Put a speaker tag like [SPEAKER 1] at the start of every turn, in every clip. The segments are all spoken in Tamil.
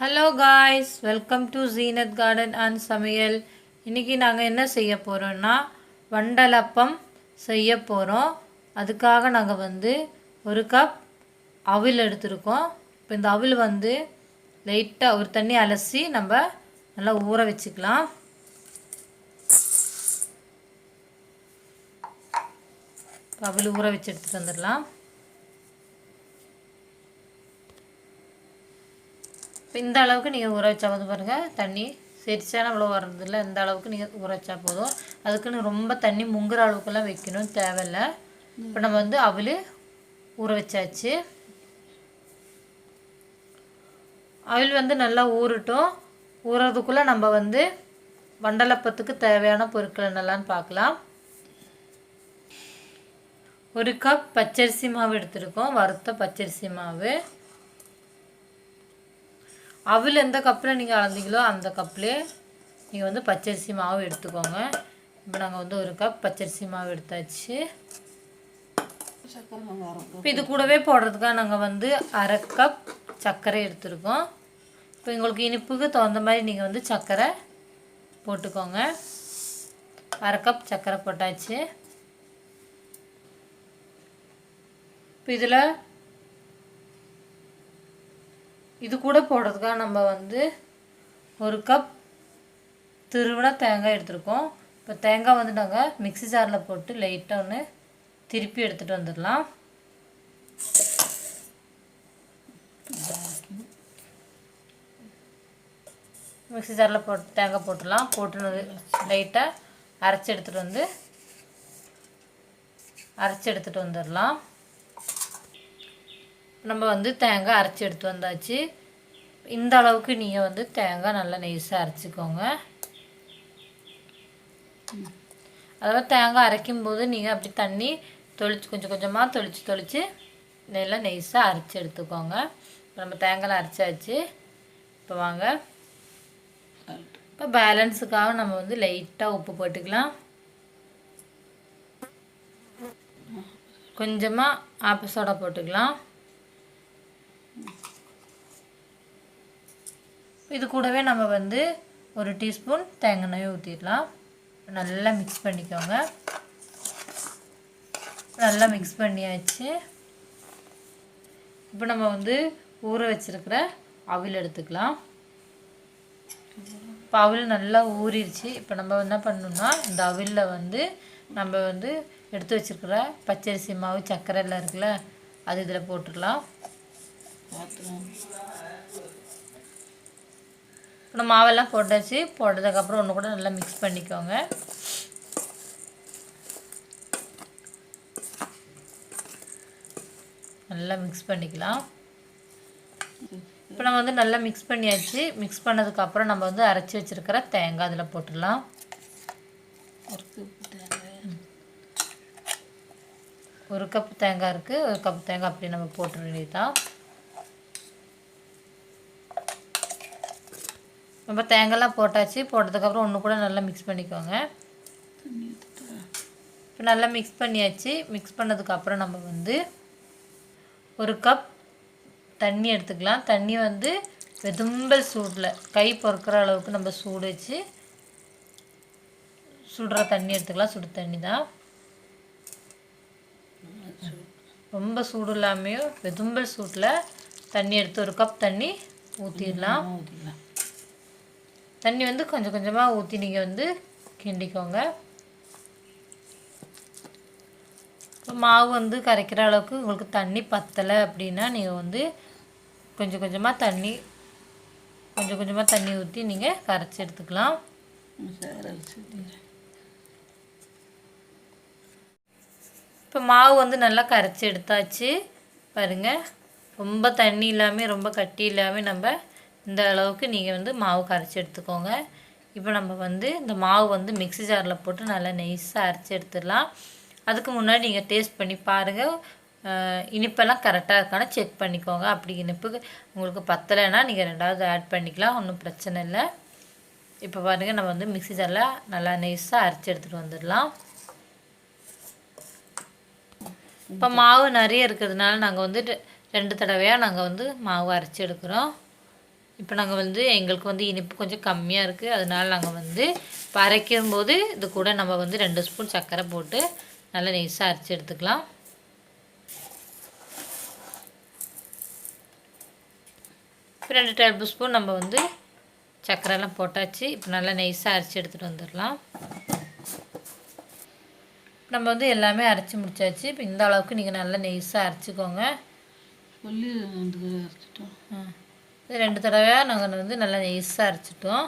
[SPEAKER 1] Hello guys welcome to Zeenath garden and சமையல் இன்றைக்கி நாங்கள் என்ன செய்ய போகிறோன்னா வண்டலப்பம் செய்ய போகிறோம் அதுக்காக நாங்கள் வந்து ஒரு கப் அவில் எடுத்திருக்கோம். இப்போ இந்த அவில் வந்து லைட்டாக ஒரு தண்ணி அலசி நம்ம நல்லா ஊற வச்சுக்கலாம். அவில் ஊற வச்சு எடுத்துகிட்டு வந்துடலாம். இந்த அளவுக்கு நீங்கள் ஊற வச்சா போதும் பாருங்கள் தண்ணி சிரிச்சான அவ்வளோ வர்றதில்ல. இந்த அளவுக்கு நீங்கள் ஊற வச்சா போதும். அதுக்குன்னு ரொம்ப தண்ணி முங்குற அளவுக்குலாம் வைக்கணும். தேவையில்ல. இப்போ நம்ம வந்து அவள் ஊற வச்சாச்சு. அவள் வந்து நல்லா ஊறட்டும். ஊறதுக்குள்ளே நம்ம வந்து வண்டலப்பத்துக்கு தேவையான பொருட்கள் என்னெல்லாம் பார்க்கலாம். ஒரு கப் பச்சரிசி மாவு எடுத்திருக்கோம். வறுத்த பச்சரிசி மாவு. அவல் எந்த கப்பில் நீங்கள் அளந்தீங்களோ அந்த கப்லேயே நீங்கள் வந்து பச்சரிசி மாவு எடுத்துக்கோங்க. இப்போ நாங்கள் வந்து ஒரு கப் பச்சரிசி மாவு எடுத்தாச்சு. இப்போ இது கூடவே போடுறதுக்காக நாங்கள் வந்து அரை கப் சர்க்கரை எடுத்துருக்கோம். இப்போ உங்களுக்கு இனிப்புக்கு தகுந்த மாதிரி நீங்கள் வந்து சர்க்கரை போட்டுக்கோங்க. அரை கப் சர்க்கரை போட்டாச்சு. இப்போ இதில் இது கூட போடுறதுக்காக நம்ம வந்து ஒரு கப் திருவிழா தேங்காய் எடுத்திருக்கோம். இப்போ தேங்காய் வந்து நாங்கள் மிக்ஸி ஜாரில் போட்டு லைட்டாக ஒன்று திருப்பி எடுத்துகிட்டு வந்துடலாம். மிக்ஸி ஜாரில் போட்டு தேங்காய் போட்டுடலாம். போட்டு லைட்டாக அரைச்சி எடுத்துகிட்டு வந்து அரைச்சி எடுத்துகிட்டு வந்துடலாம். நம்ம வந்து தேங்காய் அரைச்சி எடுத்து வந்தாச்சு. இந்த அளவுக்கு நீங்கள் வந்து தேங்காய் நல்லா நெய்ஸாக அரைச்சிக்கோங்க. அதாவது தேங்காய் அரைக்கும்போது நீங்கள் அப்படி தண்ணி தொளிச்சு கொஞ்சம் கொஞ்சமாக தொளிச்சு தொளிச்சு நல்லா நெய்ஸாக அரைச்சி எடுத்துக்கோங்க. இப்போ நம்ம தேங்காய் அரைச்சாச்சு. இப்போ வாங்க. இப்போ பேலன்ஸுக்காக நம்ம வந்து லைட்டாக உப்பு போட்டுக்கலாம். கொஞ்சமாக ஆப்ப சோடா போட்டுக்கலாம். இது கூடவே நம்ம வந்து ஒரு டீஸ்பூன் தேங்காய் எண்ணெய் ஊற்றிடலாம் நல்லா மிக்ஸ் பண்ணிக்கோங்க. நல்லா மிக்ஸ் பண்ணியாச்சு. இப்போ நம்ம வந்து ஊற வச்சுருக்கிற அவில் எடுத்துக்கலாம். இப்போ அவில் நல்லா ஊறிடுச்சு. இப்போ நம்ம என்ன பண்ணணும்னா இந்த அவிலில் வந்து நம்ம வந்து எடுத்து வச்சுருக்கிற பச்சரிசி மாவு சர்க்கரை எல்லாம் இருக்குல்ல அது இதில் போட்டுடலாம். இப்போ மாவெல்லாம் போட்டாச்சு. போட்டதுக்கப்புறம் ஒன்று கூட நல்லா மிக்ஸ் பண்ணிக்கோங்க. நல்லா மிக்ஸ் பண்ணிக்கலாம். இப்போ நம்ம வந்து நல்லா மிக்ஸ் பண்ணியாச்சு. மிக்ஸ் பண்ணதுக்கப்புறம் நம்ம வந்து அரைச்சி வச்சுருக்கிற தேங்காய் அதில் போட்டுடலாம். ஒரு கப் தேங்காய். இருக்குது ஒரு கப் தேங்காய் அப்படியே நம்ம போட்டுற வேண்டியதுதான். நம்ம தேங்காய்லாம் போட்டாச்சு. போட்டதுக்கப்புறம் ஒன்று கூட நல்லா மிக்ஸ் பண்ணிக்கோங்க. இப்போ நல்லா மிக்ஸ் பண்ணியாச்சு. மிக்ஸ் பண்ணதுக்கப்புறம் நம்ம வந்து ஒரு கப் தண்ணி எடுத்துக்கலாம். தண்ணி வந்து வெதும்பல் சூடில் கை பொறுக்கிற அளவுக்கு நம்ம சூடு வச்சு சுடுற தண்ணி எடுத்துக்கலாம். சுடு தண்ணி தான். ரொம்ப சூடு இல்லாமையும் வெதும்பல் சூட்டில் தண்ணி எடுத்து ஒரு கப் தண்ணி ஊற்றிடலாம் தண்ணி வந்து கொஞ்சம் கொஞ்சமாக ஊற்றி நீங்கள் வந்து கிண்டிக்கோங்க. மாவு வந்து கரைக்கிற அளவுக்கு உங்களுக்கு தண்ணி பத்தலை அப்படின்னா நீங்கள் வந்து கொஞ்சம் கொஞ்சமாக தண்ணி கொஞ்சம் கொஞ்சமாக தண்ணி ஊற்றி நீங்கள் கரைச்சி எடுத்துக்கலாம். இப்போ மாவு வந்து நல்லா கரைச்சி எடுத்தாச்சு. பாருங்கள் ரொம்ப தண்ணி இல்லாமல் ரொம்ப கட்டி இல்லாமல் நம்ம இந்த அளவுக்கு நீங்கள் வந்து மாவு கரைச்சி எடுத்துக்கோங்க. இப்போ நம்ம வந்து இந்த மாவு வந்து மிக்ஸி ஜாரில் போட்டு நல்லா நெய்ஸாக அரைச்சி எடுத்துடலாம். அதுக்கு முன்னாடி நீங்கள் டேஸ்ட் பண்ணி பாருங்கள் இனிப்பெல்லாம் கரெக்டாக இருக்கான செக் பண்ணிக்கோங்க. அப்படி இனிப்பு உங்களுக்கு பத்தலைன்னா நீங்கள் ரெண்டாவது ஆட் பண்ணிக்கலாம். ஒன்றும் பிரச்சனை இல்லை. இப்போ பாருங்கள் நம்ம வந்து மிக்ஸி ஜாரில் நல்லா நெய்ஸாக அரைச்சி எடுத்துகிட்டு வந்துடலாம். இப்போ மாவு நிறைய இருக்கிறதுனால நாங்கள் வந்து ரெண்டு தடவையாக நாங்கள் வந்து மாவு அரைச்சி எடுக்கிறோம். இப்போ நாங்கள் வந்து எங்களுக்கு வந்து இனிப்பு கொஞ்சம் கம்மியாக இருக்குது அதனால நாங்கள் வந்து இப்போ அரைக்கும் போது இது கூட நம்ம வந்து ரெண்டு ஸ்பூன் சர்க்கரை போட்டு நல்லா நெய்ஸாக அரைச்சி எடுத்துக்கலாம். இப்போ ரெண்டு டேபிள் ஸ்பூன் நம்ம வந்து சர்க்கரைலாம் போட்டாச்சு. இப்போ நல்லா நெய்ஸாக அரைச்சி எடுத்துகிட்டு வந்துடலாம். நம்ம வந்து எல்லாமே அரைச்சி முடிச்சாச்சு. இப்போ இந்த அளவுக்கு நீங்கள் நல்லா நெய்ஸாக அரைச்சிக்கோங்க.
[SPEAKER 2] சொல்லி ரெண்டு
[SPEAKER 1] இது ரெண்டு தடவையாக நாங்கள் வந்து நல்லா நெய்ஸாக அரைச்சிட்டோம்.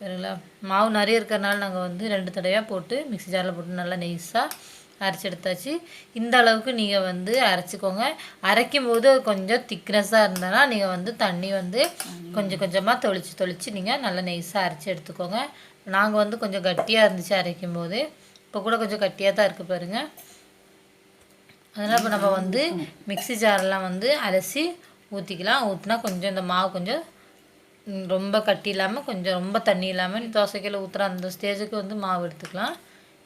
[SPEAKER 1] சரிங்களா மாவு நிறைய இருக்கிறனால நாங்கள் வந்து ரெண்டு தடவையாக போட்டு மிக்ஸி ஜாரில் போட்டு நல்லா நெய்ஸாக அரைச்சி எடுத்தாச்சு. இந்த அளவுக்கு நீங்கள் வந்து அரைச்சிக்கோங்க. அரைக்கும் போது கொஞ்சம் திக்னஸாக இருந்தனா நீங்கள் வந்து தண்ணி வந்து கொஞ்சம் கொஞ்சமாக தொளிச்சு தொளிச்சு நீங்கள் நல்லா நெய்ஸாக அரைச்சி எடுத்துக்கோங்க. நாங்கள் வந்து கொஞ்சம் கட்டியாக இருந்துச்சு அரைக்கும் போது. இப்போ கூட கொஞ்சம் கட்டியாக தான் இருக்குது பாருங்கள் அதனால் இப்போ நம்ம வந்து மிக்ஸி ஜாரெலாம் வந்து அலசி ஊற்றிக்கலாம் ஊற்றினா கொஞ்சம் இந்த மாவு கொஞ்சம் ரொம்ப கட்டி இல்லாமல் கொஞ்சம் ரொம்ப தண்ணி இல்லாமல் நீ ஊற்றுற அந்த ஸ்டேஜுக்கு வந்து மாவு எடுத்துக்கலாம்.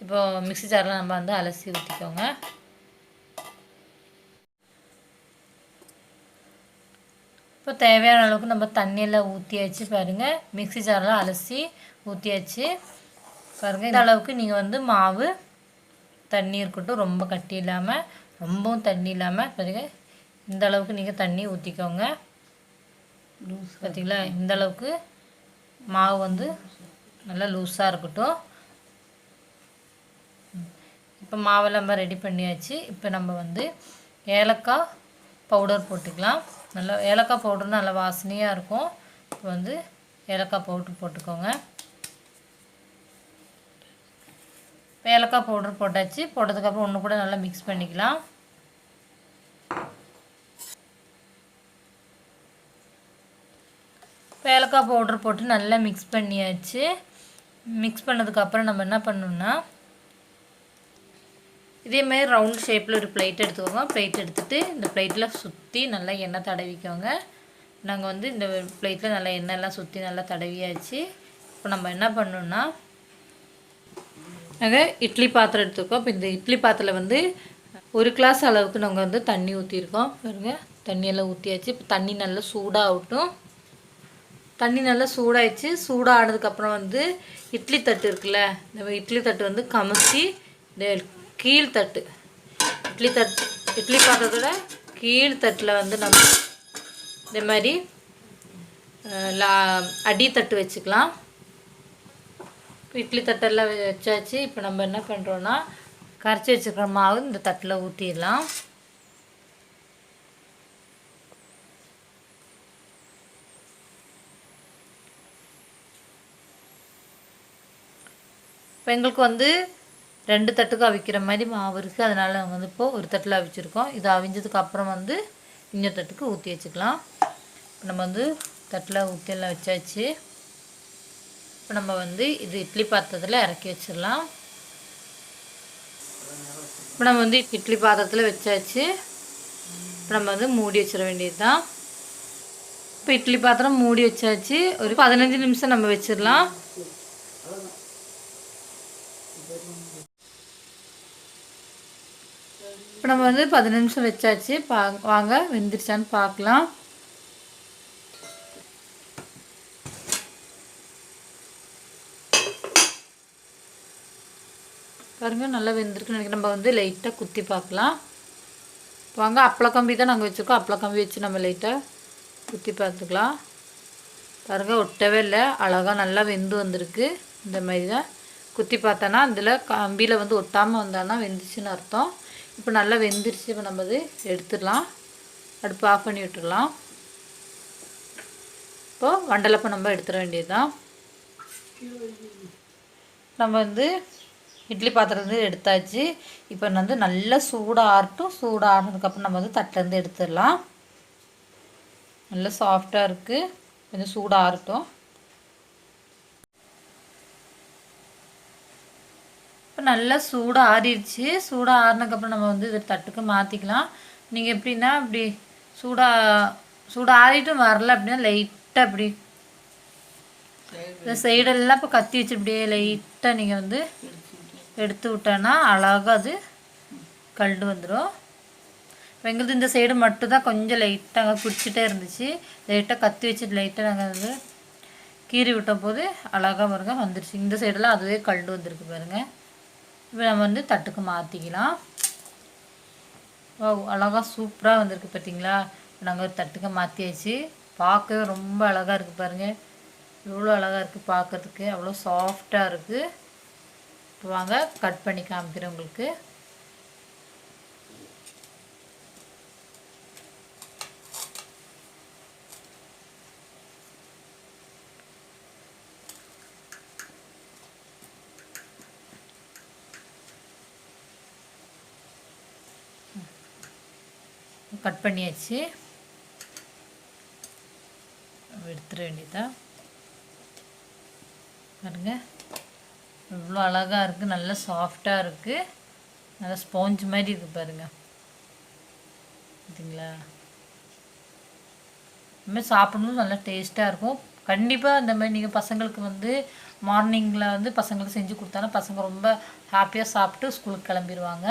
[SPEAKER 1] இப்போ மிக்ஸி ஜாரில் நம்ம வந்து அலசி ஊற்றிக்கோங்க இப்போ தேவையான அளவுக்கு நம்ம தண்ணியெல்லாம் ஊற்றியாச்சு பாருங்கள் மிக்ஸி ஜாரில் அலசி ஊற்றியாச்சு பாருங்கள் இந்த அளவுக்கு நீங்கள் வந்து மாவு தண்ணி இருக்கட்டும் ரொம்ப கட்டி இல்லாமல் ரொம்பவும் தண்ணி இல்லாமல் பாருங்கள் இந்த அளவுக்கு நீங்கள் தண்ணி ஊற்றிக்கோங்க பார்த்தீங்களா இந்த அளவுக்கு மாவு வந்து நல்லா லூஸாக இருக்கட்டும். இப்போ மாவெல்லாம் நம்ம ரெடி பண்ணியாச்சு. இப்போ நம்ம வந்து ஏலக்காய் பவுடர் போட்டுக்கலாம். நல்லா ஏலக்காய் பவுடர் நல்லா வாசனையாக இருக்கும். இப்போ வந்து ஏலக்காய் பவுடர் போட்டுக்கோங்க. இப்போ ஏலக்காய் பவுடர் போட்டாச்சு. போட்டதுக்கப்புறம் ஒன்று கூட நல்லா மிக்ஸ் பண்ணிக்கலாம். ஏலக்காய் பவுடர் போட்டு நல்லா மிக்ஸ் பண்ணியாச்சு. மிக்ஸ் பண்ணதுக்கப்புறம் நம்ம என்ன பண்ணணும்னா இதேமாதிரி ரவுண்ட் ஷேப்பில் ஒரு பிளேட் எடுத்துக்கோங்க. பிளேட் எடுத்துகிட்டு இந்த பிளேட்டில் சுற்றி நல்லா எண்ணெய் தடவிக்கோங்க. நாங்கள் வந்து இந்த பிளேட்டில் நல்லா எண்ணெய்லாம் சுற்றி நல்லா தடவியாச்சு. இப்போ நம்ம என்ன பண்ணணும்னா நாங்கள் இட்லி பாத்திரம் எடுத்துருக்கோம் இப்போ இந்த இட்லி பாத்திரத்தில் வந்து ஒரு கிளாஸ் அளவுக்கு நாங்கள் வந்து தண்ணி ஊற்றிருக்கோம் பாருங்கள் தண்ணியெல்லாம் ஊற்றியாச்சு இப்போ தண்ணி நல்லா சூடாகட்டும் தண்ணி நல்லா சூடாயிடுச்சு. சூடானதுக்கப்புறம் வந்து இட்லி தட்டு இருக்குல்ல நம்ம இட்லி தட்டு வந்து கமுத்தி கீழ்த்தட்டு கீழ் தட்டு. இட்லி தட்டு இட்லி பாத்திரத்தோட கீழ் தட்டில் வந்து நம்ம இந்த மாதிரி லா அடி தட்டு வச்சுக்கலாம். இட்லி தட்டெல்லாம் வச்சாச்சு. இப்போ நம்ம என்ன பண்ணுறோன்னா கரைச்சி வச்சுக்கிற மாவு இந்த தட்டில் ஊற்றிடலாம் இப்போ எங்களுக்கு வந்து ரெண்டு தட்டுக்கு அவிக்கிற மாதிரி மாவு இருக்குது அதனால் நாங்கள் வந்து இப்போது ஒரு தட்டில் அவிச்சிருக்கோம். இது அவிஞ்சதுக்கு அப்புறம் வந்து இன்னொரு தட்டுக்கு ஊற்றி வச்சுக்கலாம். இப்போ நம்ம வந்து தட்டில் ஊற்றி எல்லாம் வச்சாச்சு. இப்போ நம்ம வந்து இது இட்லி பாத்திரத்தில் இறக்கி வச்சிடலாம். இப்போ நம்ம வந்து இட்லி பாத்திரத்தில் வச்சாச்சு. இப்போ நம்ம வந்து மூடி வச்சிட வேண்டியது தான் இப்போ இட்லி பாத்திரம் மூடி வச்சாச்சு. ஒரு பதினஞ்சு நிமிஷம் நம்ம வச்சிடலாம். இப்போ நம்ம வந்து பதினஞ்சு நிமிஷம் வச்சாச்சு. பா வாங்க வெந்துருச்சான்னு பார்க்கலாம் பாருங்க நல்லா வெந்திருக்குன்னு நினைக்கிறேன். நம்ம வந்து லைட்டாக குத்தி பார்க்கலாம் வாங்க அப்பள கம்பி தான் நாங்கள் வச்சுருக்கோம். அப்பள கம்பி வச்சு நம்ம லைட்டாக குத்தி பார்த்துக்கலாம் பாருங்கள் ஒட்டவே இல்லை. அழகாக நல்லா வெந்து வந்திருக்கு. இந்த மாதிரி தான். குத்தி பார்த்தோன்னா அதில் கம்பியில் வந்து ஒட்டாமல் வந்தான்னா வெந்துச்சுன்னு அர்த்தம். இப்போ நல்லா வெந்துருச்சு. இப்போ நம்ம இது எடுத்துடலாம். அடுப்பு ஆஃப் பண்ணி விட்டுடலாம். இப்போது வண்டலப்பை நம்ம எடுத்துட வேண்டியது தான் நம்ம வந்து இட்லி பாத்திரத்துலேருந்து எடுத்தாச்சு. இப்போ வந்து நல்லா சூடாக ஆறட்டும். சூடாக ஆனதுக்கப்புறம் நம்ம வந்து தட்டிலேருந்து எடுத்துடலாம். நல்லா சாஃப்டாக இருக்குது கொஞ்சம் சூடாக ஆறட்டும். இப்போ நல்லா சூடாக ஆறிடுச்சு சூடாக ஆறினதுக்கப்புறம் நம்ம வந்து இதை தட்டுக்கு மாற்றிக்கலாம் நீங்கள் எப்படின்னா இப்படி சூடாக சூடாக ஆறிட்டும் வரல அப்படின்னா லைட்டாக இப்படி இந்த சைடெல்லாம் இப்போ கத்தி வச்சு இப்படியே லைட்டாக நீங்கள் வந்து எடுத்து விட்டோன்னா அழகாக அது கல்டு வந்துடும் எங்களுக்கு இந்த சைடு மட்டும்தான் கொஞ்சம் லைட்டாக பிடிச்சிட்டே இருந்துச்சு. லைட்டாக கத்தி வச்சுட்டு லைட்டாக நாங்கள் வந்து கீறி விட்ட போது அழகாக பாருங்கள் வந்துருச்சு. இந்த சைடெல்லாம் அதுவே கல்டு வந்திருக்கு பாருங்கள் இப்போ நம்ம வந்து தட்டுக்கு மாற்றிக்கலாம் ஓ அழகாக சூப்பராக வந்திருக்கு பார்த்தீங்களா நாங்கள் ஒரு தட்டுக்கு மாற்றியாச்சு பார்க்கவே ரொம்ப அழகாக இருக்குது பாருங்கள் எவ்வளோ அழகாக இருக்குது பார்க்கறதுக்கு. அவ்வளோ சாஃப்டாக இருக்குது இப்போ வாங்க கட் பண்ணி காமிக்கிறேன் உங்களுக்கு. கட் பண்ணியாச்சு எடுத்துட வேண்டியதா பாருங்க. இவ்வளோ அழகாக இருக்குது நல்ல சாஃப்டாக இருக்குது நல்லா ஸ்பாஞ்ச் மாதிரி இருக்குது பாருங்க. பார்த்தீங்களா இனிமேல் சாப்பிடணும். நல்லா டேஸ்ட்டாக இருக்கும். கண்டிப்பாக இந்த மாதிரி நீங்கள் பசங்களுக்கு வந்து மார்னிங்கில் வந்து பசங்களுக்கு செஞ்சு கொடுத்தாலும் பசங்க ரொம்ப ஹாப்பியாக சாப்பிட்டு ஸ்கூலுக்கு கிளம்பிடுவாங்க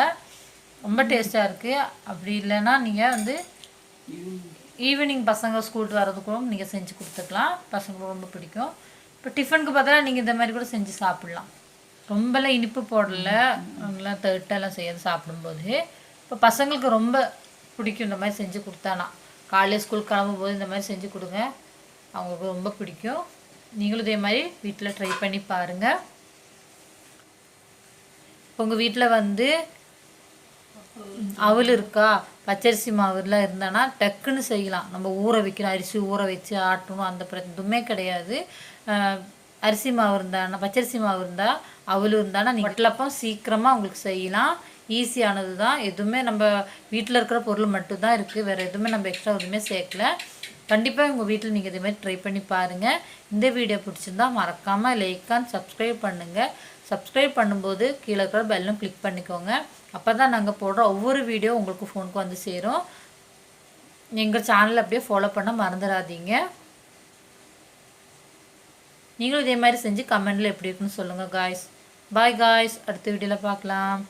[SPEAKER 1] ரொம்ப டேஸ்ட்டாக இருக்குது அப்படி இல்லைன்னா நீங்கள் வந்து ஈவினிங் பசங்க ஸ்கூல் வரதுக்கும் நீங்கள் செஞ்சு கொடுத்துக்கலாம். பசங்களுக்கு ரொம்ப பிடிக்கும். இப்போ டிஃபனுக்கு பார்த்தா நீங்கள் இந்த மாதிரி கூட செஞ்சு சாப்பிட்லாம். ரொம்பலாம் இனிப்பு போடல. நல்லா தேட்டெல்லாம் செய்யாது சாப்பிடும்போது. இப்போ பசங்களுக்கு ரொம்ப பிடிக்கும் இந்த மாதிரி செஞ்சு கொடுத்தானா. காலையில் ஸ்கூல் கிளம்பும்போது இந்த மாதிரி செஞ்சு கொடுங்க. அவங்களுக்கு ரொம்ப பிடிக்கும். நீங்களும் இதே மாதிரி வீட்டில் ட்ரை பண்ணி பாருங்கள் இப்போ உங்கள் வீட்டில் வந்து அவல் இருக்கா? பச்சரிசி மாவுலாம் இருந்தானா டக்குன்னு செய்யலாம். நம்ம ஊற வைக்கணும் அரிசி ஊற வச்சு ஆட்டணும். அந்த பிரச்சனை எதுவுமே கிடையாது அரிசி மாவு இருந்தானா பச்சரிசி மாவு இருந்தால் அவள் இருந்தானா நீங்கள் வட்டலப்பம் சீக்கிரமாக உங்களுக்கு செய்யலாம். ஈஸியானது தான் எதுவுமே நம்ம வீட்டில் இருக்கிற பொருள் மட்டும்தான் இருக்குது வேறு எதுவுமே நம்ம எக்ஸ்ட்ரா எதுவுமே சேர்க்கல. கண்டிப்பாக உங்கள் வீட்டில் நீங்கள் இதேமாதிரி ட்ரை பண்ணி பாருங்கள் இந்த வீடியோ பிடிச்சிருந்தா மறக்காமல் லைக் அண்ட் சப்ஸ்கிரைப் பண்ணுங்கள் சப்ஸ்கிரைப் பண்ணும்போது கீழே இருக்கிற பெல்லும் கிளிக் பண்ணிக்கோங்க. அப்போ தான் நாங்கள் போடுற ஒவ்வொரு வீடியோ உங்களுக்கு ஃபோனுக்கு வந்து சேரும். எங்கள் சேனலை அப்படியே ஃபாலோ பண்ண மறந்துடாதீங்க. நீங்களும் இதே மாதிரி செஞ்சு கமெண்டில் எப்படி இருக்குன்னு சொல்லுங்கள் காய்ஸ் பாய் காய்ஸ் அடுத்த வீடியோவில் பார்க்கலாம்.